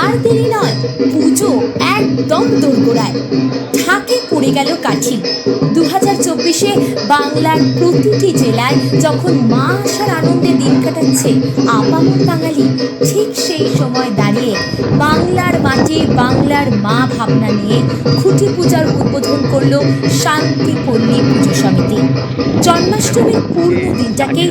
আর দেরি নয়, পুজো একদম দোরগোড়ায়। ঢাকে পড়ে গেল কাঠি। দু হাজার চব্বিশে বাংলার প্রতিটি জেলায় যখন মা আসার আনন্দে দিন কাটাচ্ছে আপামর বাঙালি, ঠিক সেই সময় দাঁড়িয়ে বাংলার মাটি, বাংলার মা ভাবনা নিয়ে খুঁটি পূজার উদ্বোধন করল শান্তি পল্লী পুজো সমিতি। জন্মাষ্টমীর পূর্ণ দিনটাকে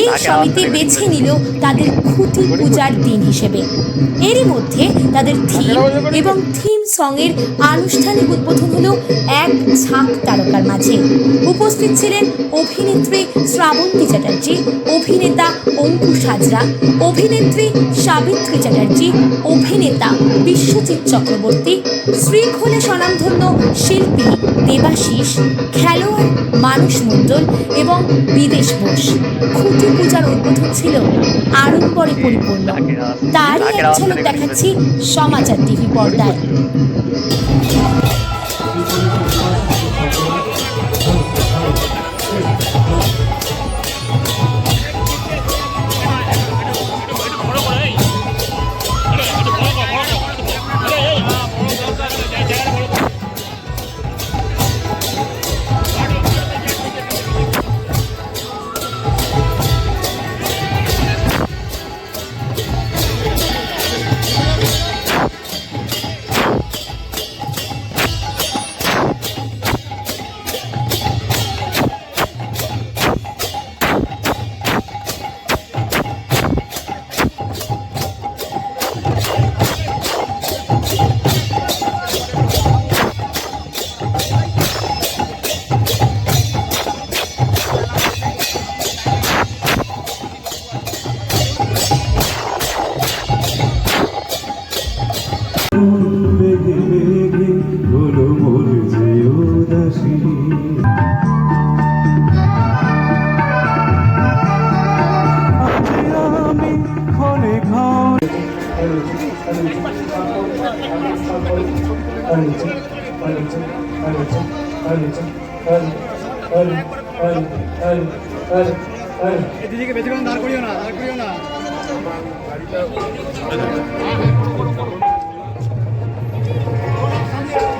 এই সমিতি বেছে নিল তাদের খুঁটি পূজার দিন হিসেবে। এরই মধ্যে তাদের থিম এবং থিম সঙের আনুষ্ঠানিক উদ্বোধন হলো এক ঝাঁক তারকার মাঝে। উপস্থিত ছিলেন অভিনেত্রী শ্রাবন্তী চ্যাটার্জি, অভিনেতা অঙ্কুশ হাজরা, অভিনেত্রী সাবিত্রী চ্যাটার্জি, অভিনেতা বিশ্বজিৎ চক্রবর্তী, শ্রীখোলে স্বনামধন্য শিল্পী দেবাশিস, খেলোয়াড় মানুষ মণ্ডল এবং বিদেশ বোস। খুঁটি পূজার উদ্বোধন ছিল আড়ম্বরে পরিপূর্ণ। তারই এক ঝলক দেখাচ্ছি সমাচার টিভি পর্দায়। দিদিকে বেশিক্ষণ দাঁড় করিও না দাঁড় করিও না ভাবনায়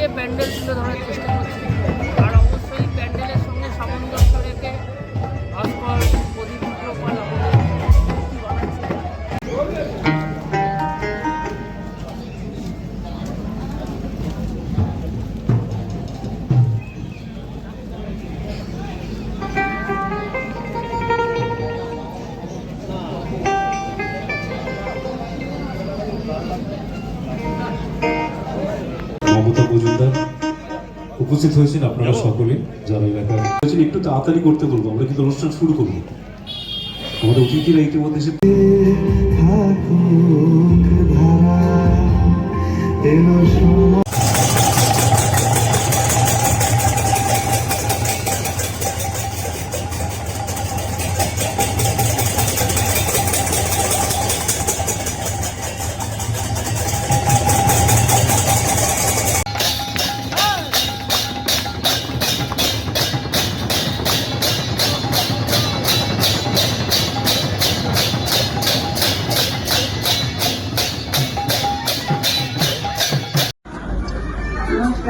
সেইগুলো দিয়ে প্যান্ডেল তুলে ধরার চেষ্টা উপস্থিত হয়েছেন আপনারা সকলে যারা এলাকায় একটু তাড়াতাড়ি করতে বলব আমরা কিন্তু অনুষ্ঠান শুরু করব? আমাদের অতিথিরা ইতিমধ্যে এসে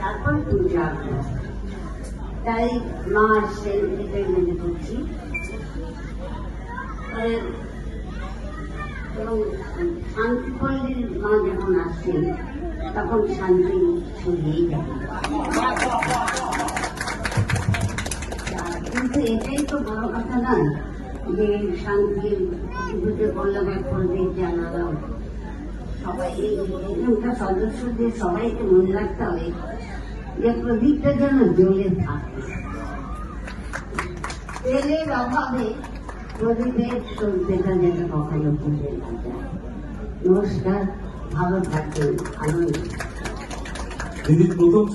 তারপর হলো। তাই মা আসছেন এটাই মনে করছি। এবং শান্তিপল্লীর মা যখন আসছেন তখন শান্তি ছড়িয়েই যাবে। কিন্তু এটাই তো বড় কথা নয় যে শান্তির পুজো করলাম এক জানালাম সবাই মনে নমস্কার ভালো থাকবেন আনন্দ প্রথম